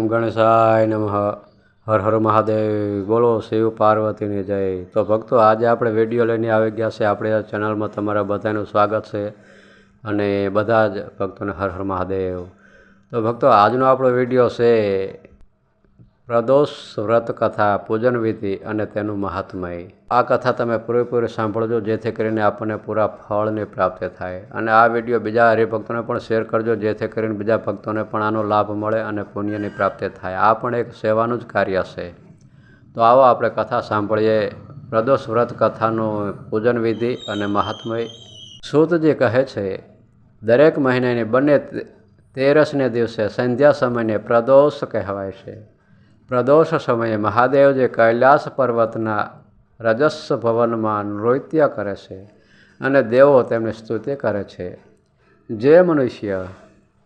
ઓમ ગણેશાય નમઃ, હર હર મહાદેવ, બોલો શિવ પાર્વતીની જય. તો ભક્તો, આજે આપણે વીડિયો લઈને આવી ગયા છે. આપણે ચેનલમાં તમારા બધાનું સ્વાગત છે અને બધા જ ભક્તોને હર હર મહાદેવ. તો ભક્તો, આજનો આપણો વીડિયો છે પ્રદોષ, વ્રત કથા, પૂજન વિધિ અને તેનું મહાત્મય. આ કથા તમે પૂરેપૂરી સાંભળજો, જેથી કરીને આપણને પૂરા ફળની પ્રાપ્તિ થાય. અને આ વીડિયો બીજા હરિભક્તોને પણ શેર કરજો, જેથી કરીને બીજા ભક્તોને પણ આનો લાભ મળે અને પુણ્યની પ્રાપ્તિ થાય. આ પણ એક સેવાનું જ કાર્ય છે. તો આવો આપણે કથા સાંભળીએ. પ્રદોષ, વ્રત કથાનું પૂજન વિધિ અને મહાત્મય. સૂતજી કહે છે, દરેક મહિનાની બંને તેરસને દિવસે સંધ્યા સમયને પ્રદોષ કહેવાય છે. પ્રદોષ સમયે મહાદેવજી કૈલાસ પર્વતના રજસ ભવનમાં નૃત્ય કરે છે અને દેવો તેમની સ્તુતિ કરે છે. જે મનુષ્ય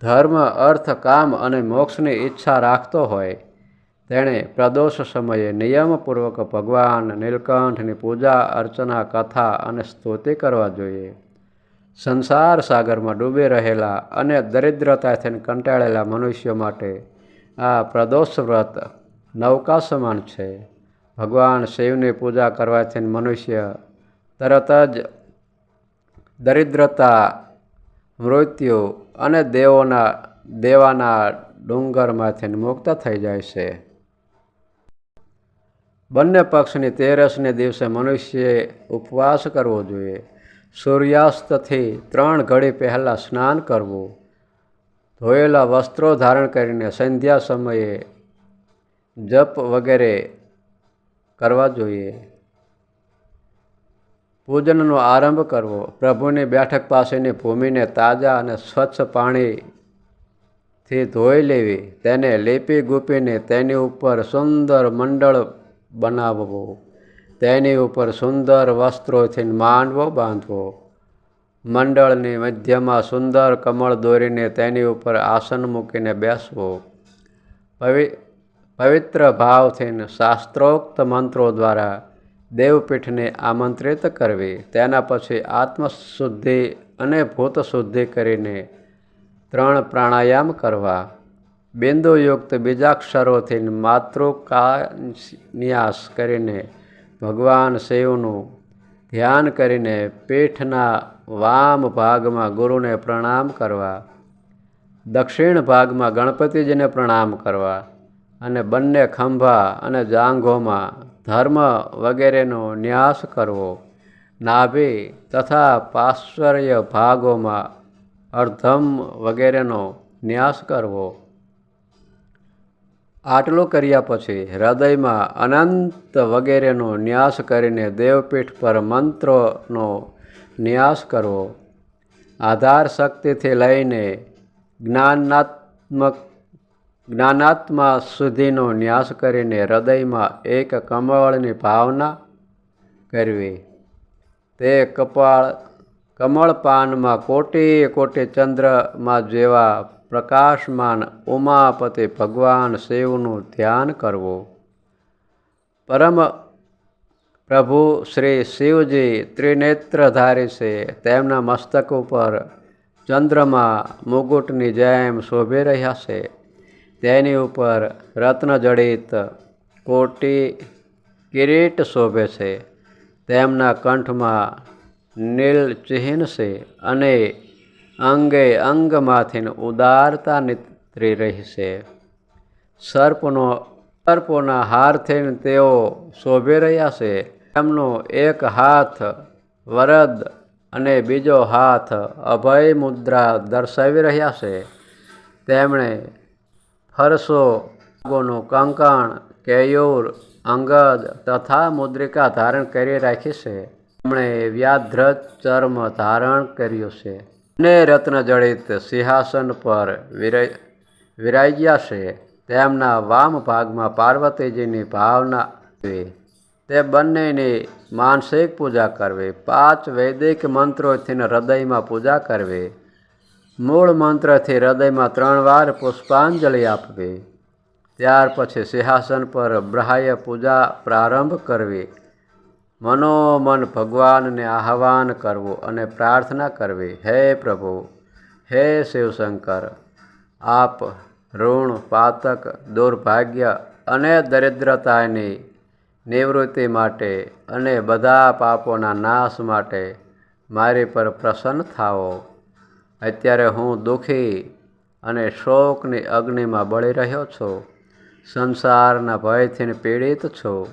ધર્મ, અર્થ, કામ અને મોક્ષની ઈચ્છા રાખતો હોય, તેણે પ્રદોષ સમયે નિયમપૂર્વક ભગવાન નીલકંઠની પૂજા, અર્ચના, કથા અને સ્તુતિ કરવા જોઈએ. સંસાર સાગરમાં ડૂબી રહેલા અને દરિદ્રતાથી કંટાળેલા મનુષ્યો માટે આ પ્રદોષ વ્રત નૌકા સમાન છે. ભગવાન શિવની પૂજા કરવાથી મનુષ્ય તરત જ દરિદ્રતા, મૃત્યુ અને દેવોના, દેવાના ડુંગરમાંથી મુક્ત થઈ જાય છે. બંને પક્ષની તેરસને દિવસે મનુષ્યએ ઉપવાસ કરવો જોઈએ. સૂર્યાસ્તથી ત્રણ ઘડી પહેલાં સ્નાન કરવું. ધોયેલા વસ્ત્રો ધારણ કરીને સંધ્યા સમયે જપ વગેરે કરવા જોઈએ. પૂજનનો આરંભ કરવો. પ્રભુની બેઠક પાસેની ભૂમિને તાજા અને સ્વચ્છ પાણીથી ધોઈ લેવી. તેને લીપી ગૂપીને તેની ઉપર સુંદર મંડળ બનાવવું. તેની ઉપર સુંદર વસ્ત્રોથી માંડવો બાંધવો. મંડળની મધ્યમાં સુંદર કમળ દોરીને તેની ઉપર આસન મૂકીને બેસવું. પવિ પવિત્ર ભાવથીને શાસ્ત્રોક્ત મંત્રો દ્વારા દેવપીઠને આમંત્રિત કરવી. તેના પછી આત્મશુદ્ધિ અને ભૂત શુદ્ધિ કરીને ત્રણ પ્રાણાયામ કરવા. બિંદુયુક્ત બીજાક્ષરોથી માતૃકાન્યાસ કરીને ભગવાન શિવનું ધ્યાન કરીને પીઠના વામ ભાગમાં ગુરુને પ્રણામ કરવા. દક્ષિણ ભાગમાં ગણપતિજીને પ્રણામ કરવા. અને બંને ખંભા અને જાંઘોમાં ધર્મ વગેરેનો ન્યાસ કરવો. નાભિ તથા પાશ્ચર્ય ભાગોમાં અર્ધમ વગેરેનો ન્યાસ કરવો. આટલું કર્યા પછી હૃદયમાં અનંત વગેરેનો ન્યાસ કરીને દેવપીઠ પર મંત્રોનો ન્યાસ કરવો. આધાર શક્તિથી લઈને જ્ઞાનાત્મક જ્ઞાનાત્મા સુધીનો ન્યાસ કરીને હૃદયમાં એક કમળની ભાવના કરવી. તે કપાળ કમળપાનમાં કોટી કોટી ચંદ્રમાં જેવા પ્રકાશમાન ઉમાપતિ ભગવાન શિવનું ધ્યાન કરવું. પરમ પ્રભુ શ્રી શિવજી ત્રિનેત્રધારી છે. તેમના મસ્તક ઉપર ચંદ્રમાં મુગુટની જેમ શોભી રહ્યા છે. તેની ઉપર રત્નજડિત કોટી કિરીટ શોભે છે. તેમના કંઠમાં નીલ ચિહ્ન છે અને અંગે અંગમાંથી ઉદારતા નીતરી રહી છે. સર્પનો, સર્પોના હારથી તેઓ શોભી રહ્યા છે. તેમનો એક હાથ વરદ અને બીજો હાથ અભય મુદ્રા દર્શાવી રહ્યા છે. તેમણે ગોનું કંકણ, કેયુર, અંગદ તથા મુદ્રિકા ધારણ કરી રાખી છે. તેમણે વ્યાધ્રજ ચર્મ ધારણ કર્યું છે. અને રત્નજડિત સિંહાસન પર વિરાજ્યા છે. તેમના વામ ભાગમાં પાર્વતીજીની ભાવના તે બંનેની માનસિક પૂજા કરવી, પાંચ વૈદિક મંત્રોથી હૃદયમાં પૂજા કરવી મૂળ મંત્રથી હૃદયમાં ત્રણ વાર પુષ્પાંજલિ આપવી. ત્યાર પછી સિંહાસન પર બ્રહ્ય પૂજા પ્રારંભ કરવી. મનોમન ભગવાનને આહવાન કરવું અને પ્રાર્થના કરવી. હે પ્રભુ, હે શિવશંકર, આપ ઋણ, પાતક, દુર્ભાગ્ય અને દરિદ્રતાની નિવૃત્તિ માટે અને બધા પાપોના નાશ માટે મારી પર પ્રસન્ન થાઓ. અત્યારે હું દુઃખી અને શોકની અગ્નિમાં બળી રહ્યો છું. સંસારના ભયથી પીડિત છું.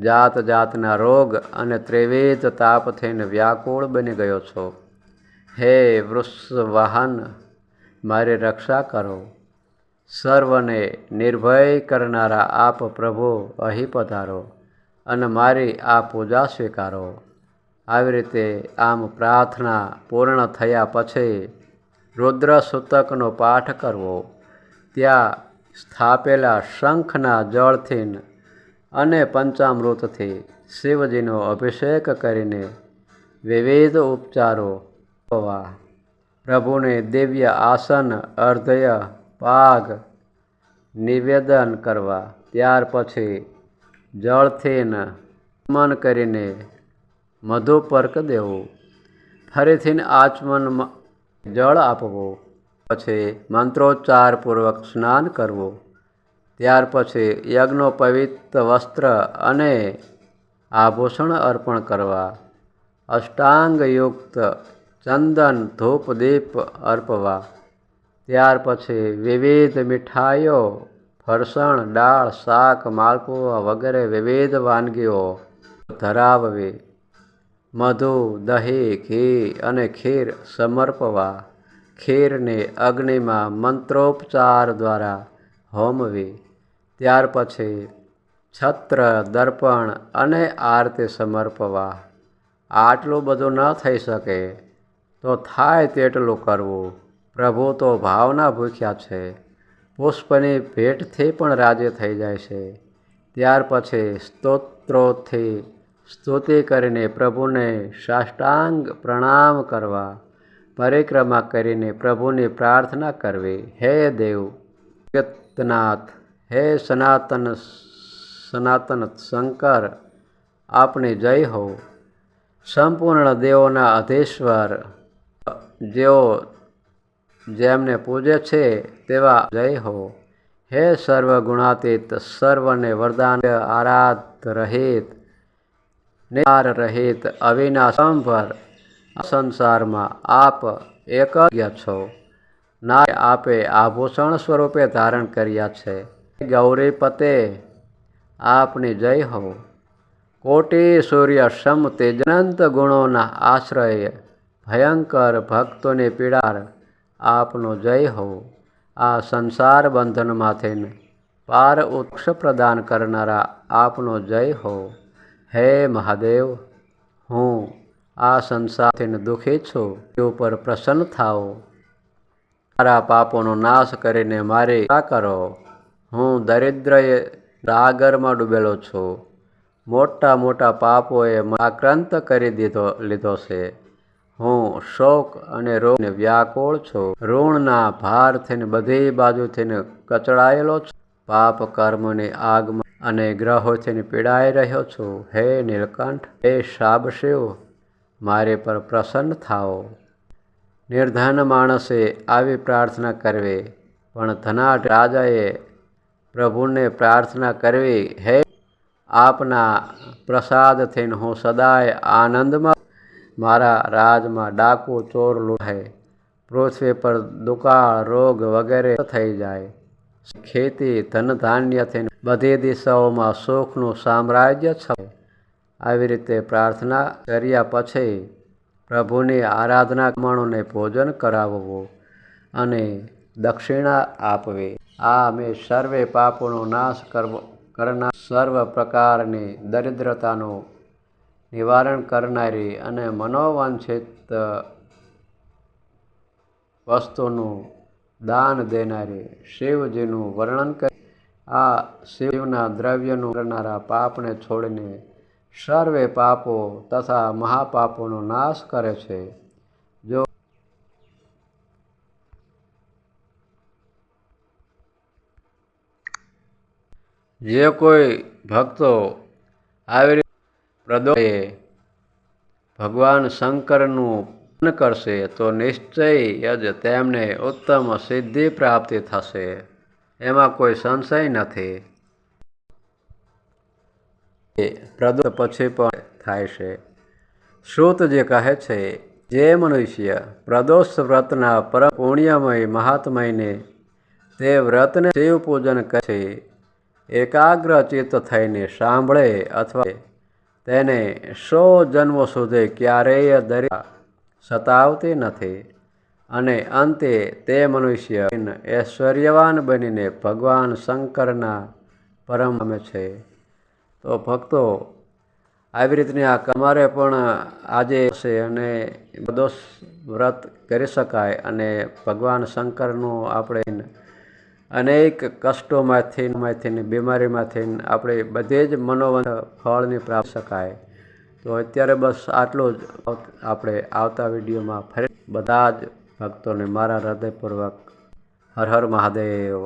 જાત જાતના રોગ અને ત્રિવિધ તાપથીને વ્યાકુળ બની ગયો છો. હે વૃષવાહન, મારી રક્ષા કરો. સર્વને નિર્ભય કરનારા આપ પ્રભુ અહીં પધારો અને મારી આ પૂજા સ્વીકારો. આવી રીતે આમ પ્રાર્થના પૂર્ણ થયા પછી રુદ્ર સૂતકનો પાઠ કરવો. ત્યાં સ્થાપેલા શંખના જળથી અને પંચામૃતથી શિવજીનો અભિષેક કરીને વિવિધ ઉપચારો કરવા. પ્રભુને દિવ્ય આસન, અર્ધય પાગ નિવેદન કરવા. ત્યાર પછી જળથી મન કરીને મધુપર્ક દેવું. ફરીથી આચમન જળ આપવું. પછી મંત્રોચ્ચારપૂર્વક સ્નાન કરવું. ત્યાર પછી યજ્ઞોપવિત વસ્ત્ર અને આભૂષણ અર્પણ કરવા. અષ્ટાંગયુક્ત ચંદન, ધૂપ, દીપ અર્પવા. ત્યાર પછી વિવિધ મીઠાઈઓ, ફરસણ, દાળ, શાક, માલપુઆ વગેરે વિવિધ વાનગીઓ ધરાવવી. મધુ, દહીં, ઘી અને ખીર સમર્પવા. ખીરને અગ્નિમાં મંત્રોપચાર દ્વારા હોમવી. ત્યાર પછી છત્ર, દર્પણ અને આરતી સમર્પવા. આટલું બધું ન થઈ શકે તો થાય તેટલું કરવું. પ્રભુ તો ભાવના ભૂખ્યા છે. પુષ્પની ભેટથી પણ રાજી થઈ જાય છે. ત્યાર પછી સ્તોત્રોથી સ્તુતિ કરીને પ્રભુને સાષ્ટાંગ પ્રણામ કરવા, પરિક્રમા કરીને પ્રભુની પ્રાર્થના કરવી. હે દેવ, જગતનાથ, હે સનાતન સનાતન શંકર, આપની જય હો. સંપૂર્ણ દેવોના અધીશ્વર, જેઓ જેમને પૂજે છે તેવા જય હો. હે સર્વ ગુણાતીત સર્વને વરદાન આરાધ રહિત નિવાર રહિત અવિનાશંભર સંસારમાં આપ એક છો. ના આપે આભૂષણ સ્વરૂપે ધારણ કર્યા છે. ગૌરી પતે, આપની જય હો. કોટી સૂર્ય સમ તેજનંત ગુણોના આશ્રય ભયંકર ભક્તોની પીડાર આપનો જય હો. આ સંસાર બંધનમાંથી પાર ઉક્ષ પ્રદાન કરનારા આપનો જય હો. હે મહાદેવ, હું આ સંસારથી દુઃખી છું. તે ઉપર પ્રસન્ન થાઓ. મારા પાપોનો નાશ કરીને મારી આ કરો. હું દરિદ્રએ સાગરમાં ડૂબેલો છું. મોટા મોટા પાપોએ આક્રાંત કરી દીધો, લીધો છે. હું શોક અને રોગને વ્યાકુળ છું. ઋણના ભારથી બધી બાજુથી કચડાયેલો છું. પાપ કર્મની આગમાં અને ગ્રહોથી પીડાઈ રહ્યો છું. હે નીલકંઠ, હે શાબશિવ મારી પર પ્રસન્ન થાઓ. નિર્ધન માણસે આવી પ્રાર્થના કરવી, પણ ધનાટ રાજાએ પ્રભુને પ્રાર્થના કરવી, હે, આપના પ્રસાદથી હું સદાય આનંદમાં મારા રાજમાં ડાકુ ચોર લૂંટે. પૃથ્વી પર દુકાળ, રોગ વગેરે થઈ જાય. ખેતી ધનધાન્ય થઈને બધી દિશાઓમાં સુખનું સામ્રાજ્ય છે. આવી રીતે પ્રાર્થના કર્યા પછી પ્રભુની આરાધના માણોને ભોજન કરાવવું અને દક્ષિણા આપવી. આ અમે સર્વે પાપોનો નાશ કરવો, કરનાર સર્વ પ્રકારની દરિદ્રતાનું નિવારણ કરનારી અને મનોવાંછિત વસ્તુનું દાન દેનારી શિવજીનું વર્ણન કરી, આ શિવના દ્રવ્યનું કરનારા પાપને છોડીને સર્વે પાપો તથા મહાપાપોનો નાશ કરે છે. જો જે કોઈ ભક્તો આવી પ્રદોએ ભગવાન શંકરનું કરશે તો નિશ્ચય જ તેમને ઉત્તમ સિદ્ધિ પ્રાપ્તિ થશે. એમાં કોઈ સંશય નથી. પ્રદોષ પછી પણ થાય છે. શ્રુત જે કહે છે, જે મનુષ્ય પ્રદોષ વ્રતના પરમ પુણ્યમય મહાત્મયને તે વ્રતને શિવ પૂજન કરે છે એકાગ્ર ચિત્ત થઈને સાંભળે અથવા તેને સો જન્મો સુધી ક્યારેય દરિયા સતાવતી નથી અને અંતે તે મનુષ્ય ઐશ્વર્યવાન બનીને ભગવાન શંકરના પરમ છે. તો ભક્તો, આવી રીતની આ તમારે પણ આજે છે અને દોષ વ્રત કરી શકાય અને ભગવાન શંકરનું આપણે અનેક કષ્ટોમાંથી માંથી બીમારીમાંથી આપણે બધે જ મનોવંત ફળની પ્રાપ્ત શકાય. તો અત્યારે બસ આટલું જ આપણે આવતા વિડીયોમાં ફરી બધા જ ભક્તોને મારા હૃદયપૂર્વક હર હર મહાદેવ.